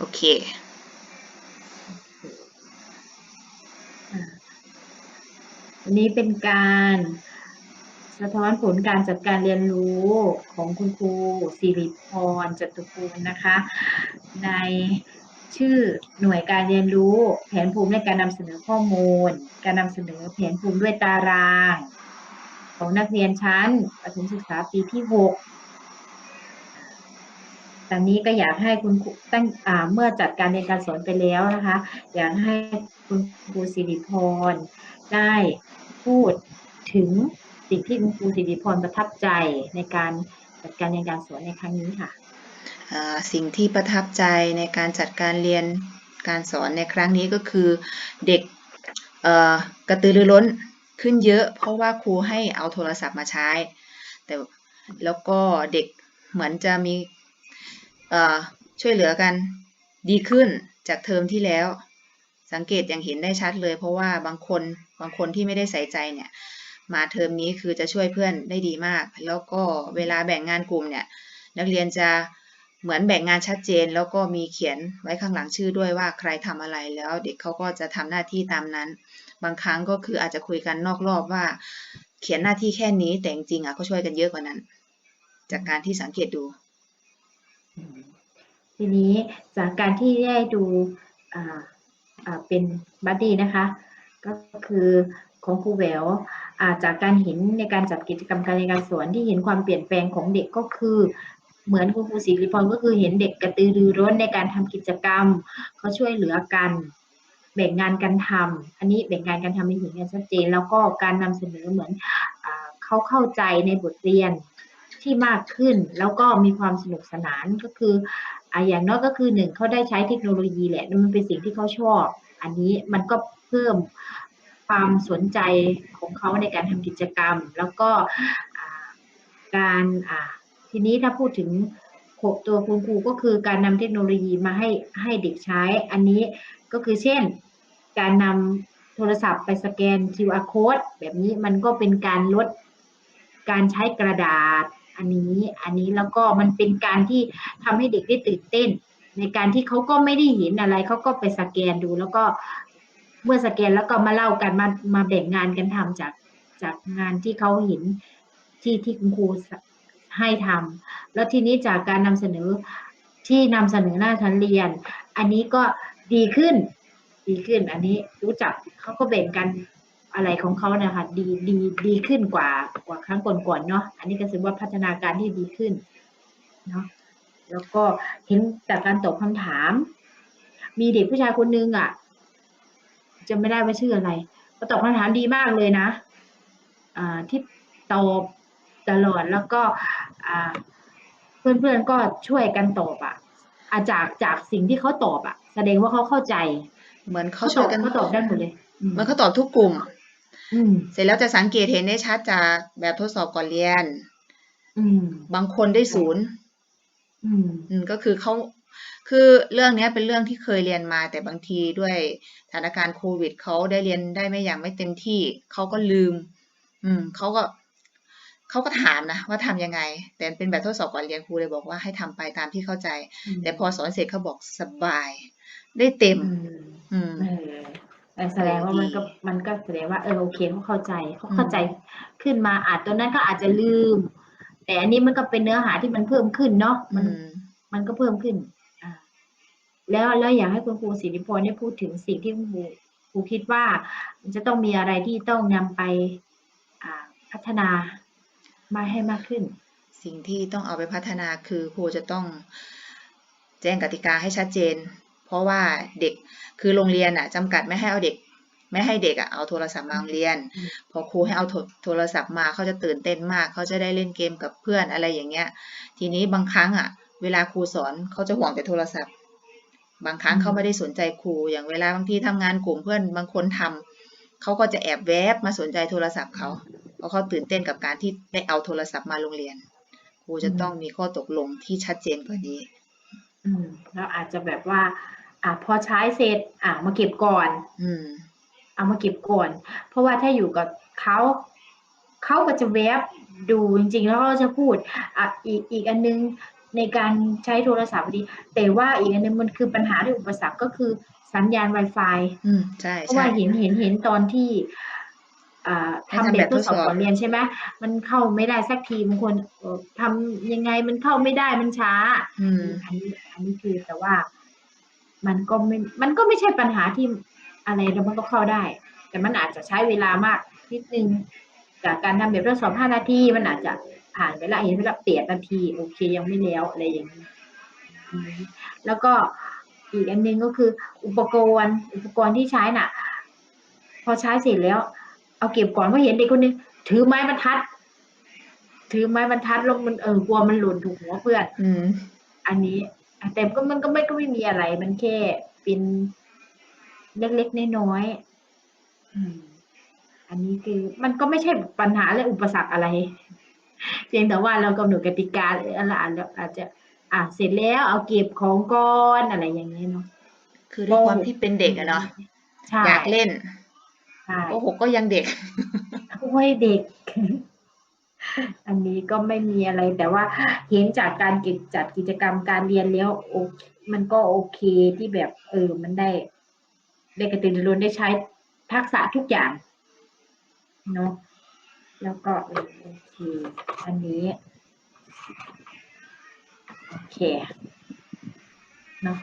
โอเคอันนี้เป็นการสะท้อนผลการจัดการเรียนรู้ของคุณครูสิริพรจตุภูมินะคะ ในชื่อหน่วยการเรียนรู้แผนภูมิในการนำเสนอข้อมูล การนำเสนอแผนภูมิด้วยตาราง ของนักเรียนชั้นประถมศึกษาปีที่ 6 ดังนี้ก็อยากให้คุณตั้งเมื่อจัดการเรียนการสอนไปแล้วนะคะ อยากให้คุณครูสิริพรได้พูดถึงสิ่งที่คุณครูสิริพรประทับใจในการจัดการเรียนการสอนในครั้งนี้ค่ะสิ่งที่ประทับใจในการจัดการเรียนการสอนในครั้งนี้ก็คือเด็กกระตือรือร้นขึ้นเยอะเพราะว่าครูให้เอาโทรศัพท์มาใช้ แต่แล้วก็เด็กเหมือนจะมี ช่วยเหลือกันดีขึ้นจากเทอมที่แล้ว สังเกตอย่างเห็นได้ชัดเลย เพราะว่าบางคนบางคนที่ไม่ได้ใส่ใจเนี่ยมาเทอมนี้คือจะช่วยเพื่อนได้ดีมาก แล้วก็เวลาแบ่งงานกลุ่มเนี่ยนักเรียนจะเหมือนแบ่งงานชัดเจน แล้วก็มีเขียนไว้ข้างหลังชื่อด้วยว่าใครทำอะไรแล้ว เด็กเขาก็จะทำหน้าที่ตามนั้น บางครั้งก็คืออาจจะคุยกันนอกรอบว่า เขียนหน้าที่แค่นี้แต่จริงๆอะเขาช่วยกันเยอะกว่านั้น จากการที่สังเกตดู ทีนี้จากการที่ได้ดูเป็นบัดดี้นะคะ ก็คือของครูแหววจากการเห็นในการจัดกิจกรรมการเรียนการสอนที่เห็นความเปลี่ยนแปลงของเด็กก็คือเหมือนคุณครูศรีริพรก็คือเห็นเด็กกระตือรือร้นในการทำกิจกรรมเขาช่วยเหลือกัน แบ่งงานกันทำอันนี้แบ่งงานกันทำให้เห็นกันชัดเจน แล้วก็การนำเสนอเหมือนอเขาเข้าใจในบทเรียนที่มากขึ้น แล้วก็มีความสนุกสนานก็คือ อ่าอย่างน้อยก็คือหนึ่งเขาได้ใช้เทคโนโลยีแหละมันเป็นสิ่งที่เขาชอบ อันนี้มันก็เพิ่มความสนใจของเขาในการทำกิจกรรม แล้วก็การอ่าทีนี้ถ้าพูดถึงตัวคุณครูก็คือการนำเทคโนโลยีมาให้ให้เด็กใช้ อันนี้ก็คือเช่น การนำโทรศัพท์ไปสแกน QR code แบบนี้มันก็เป็นการลด การใช้กระดาษ อันนี้อันนี้แล้วก็มันเป็นการที่ทำให้เด็กได้ตื่นเต้น ในการที่เขาก็ไม่ได้เห็นอะไรเขาก็ไปสแกนดูแล้วก็เมื่อสแกนแล้วก็มาเล่ากันมามาแบ่งงานกันทำจากจากงานที่เขาเห็นที่ที่คุณครูให้ทำแล้วทีนี้จากการนำเสนอที่นำเสนอหน้าชั้นเรียน อันนี้ก็ดีขึ้น ดีขึ้นอันนี้รู้จักเขาก็แบ่งกัน อะไรของเขาเนี่ยค่ะดีดีดีขึ้นกว่ากว่าครั้งก่อนๆเนาะอันนี้ก็ถือว่าพัฒนาการที่ดีขึ้นเนาะแล้วก็เห็นจากการตอบคำถาม มีเด็กผู้ชายคนนึงอะจะไม่ได้ว่าชื่ออะไรก็ตอบคำถามดีมากเลยนะอ่าที่ตอบตลอดแล้วก็อ่าเพื่อนๆก็ช่วยกันตอบอะอาจากจากสิ่งที่เขาตอบอะ แสดงว่าเขาเข้าใจ เหมือนเขาเขาช่ตวอยบกันเขาตอบได้หมดเลยอืมเหมือนเขาตอบทุกกลุ่มอืม เสร็จแล้วจะสังเกตเห็นได้ชัดจากแบบทดสอบก่อนเรียนอืมบางคนได้ศูนย์อืมอืมก็คือเขาคือเรื่องเนี้ยเป็นเรื่องที่เคยเรียนมาแต่บางทีด้วยสถานการณ์โควิดเขาได้เรียนได้ไม่อย่างไม่เต็มที่เขาก็ลืม อืมเขาก็เขาก็ถามนะว่าทำยังไง แต่เป็นแบบทดสอบก่อนเรียนครูเลยบอกว่าให้ทำไปตามที่เข้าใจ แต่พอสอนเสร็จเขาบอกสบาย ได้เต็ม อืมอืมเออ แต่แสดงว่ามันก็มันก็แสดงว่าเออโอเคเขาเข้าใจเขาเข้าใจขึ้นมาอาจตัวนั้นก็อาจจะลืม แต่อันนี้มันก็เป็นเนื้อหาที่มันเพิ่มขึ้นเนาะอืมันมมันก็เพิ่มขึ้นอ่าแล้วแล้วอยากให้คุณครูสิริพรได้พูดถึงสิ่งที่คุณครูครูคิดว่ามันจะต้องมีอะไรที่ต้องนำไปอ่าพัฒนามาให้มากขึ้น สิ่งที่ต้องเอาไปพัฒนาคือครูจะต้องแจ้งกติกาให้ชัดเจน เพราะว่าเด็กคือโรงเรียนอะจำกัดไม่ให้เอาเด็ก ไม่ให้เด็กอะเอาโทรศัพท์มาโรงเรียนอืมพอครูให้เอาโทรโทรศัพท์มาเขาจะตื่นเต้นมากเขาจะได้เล่นเกมกับเพื่อนอะไรอย่างเงี้ย ทีนี้บางครั้งอะ เวลาครูสอนเขาจะห่วงแต่โทรศัพท์ บางครั้งอืมเขาไม่ได้สนใจครูอย่างเวลาบางทีทำงานกลุ่มเพื่อนบางคนทำเขาก็จะแอบแวบมาสนใจโทรศัพท์เขาเพราะเขาตื่นเต้นกับการที่ได้เอาโทรศัพท์มาโรงเรียน ครูจะต้องมีข้อตกลงที่ชัดเจนกว่านี้ อืมแล้วอาจจะแบบว่า อ่าพอใช้เสร็จอ่ามาเก็บก่อน อืม เอามาเก็บก่อน เพราะว่าถ้าอยู่กับเขาเขาก็จะแวบดูจริงๆ แล้วก็จะพูดอะอีกอีกอันนึงในการใช้โทรศัพท์ดี แต่ว่าอีกอันหนึงมันคือปัญหาที่อุปสรรคก็คือสัญญาณ Wi-Fi อืมใช่เพราะใช่ว่าเห็นเห็นเห็นตอนที่อ่าให้ทำทำแบแบบบทดสอบทดสอบก่อนเรียนใช่ไหมมันเข้าไม่ได้สักทีบางคนเอ่อทำยังไงมันเข้าไม่ได้มันช้าอืมอันนี้อันนี้คือแต่ว่า มันก็ไม่ มันก็ไม่ใช่ปัญหาที่อะไรแล้วมันก็เข้าได้ แต่มันอาจจะใช้เวลามากนิดนึง จากการทำแบบทดสอบห้านาที มันอาจจะผ่านไปละเห็นไปละเปลี่ยนนาที โอเคยังไม่แล้วอะไรอย่างนี้อืมแล้วก็อีกอันหนึงก็คือ อุปกรณ์ อุปกรณ์ที่ใช้น่ะ พอใช้เสร็จแล้ว เอาเก็บก่อนเพราะเห็นเด็กคนหนึงถือไม้บรรทัด ถือไม้บรรทัดลงมันเออกลัวมันหล่นถูกหัวเพื่อนอืมอันนี้อะ แต่ก็มันก็ไม่ก็ไม่มีอะไร มันแค่เป็นเล็กๆน้อยๆอืมอันนี้คือมันก็ไม่ใช่ปัญหาและอุปสรรคอะไร เพียงแต่ว่าเรากำหนดกติกาหรืออะไรแล้วอาจจะ อะเสร็จแล้วเอาเก็บของก่อนอะไรอย่างเงี้ยเนาะคือด้วยความที่เป็นเด็กอะเนาะใช่อยากเล่นใช่โอ้โหก็ยังเด็กโอ้ยเด็ก อันนี้ก็ไม่มีอะไรแต่ว่าเห็นจากการกิจจัดกิจกรรมการเรียนแล้วโอมันก็โอเคที่แบบเออมันได้ ได้กระตือรือร้นได้ใช้ทักษะทุกอย่างเนาะแล้วก็ออโอเคอันนี้โอเคเนาะ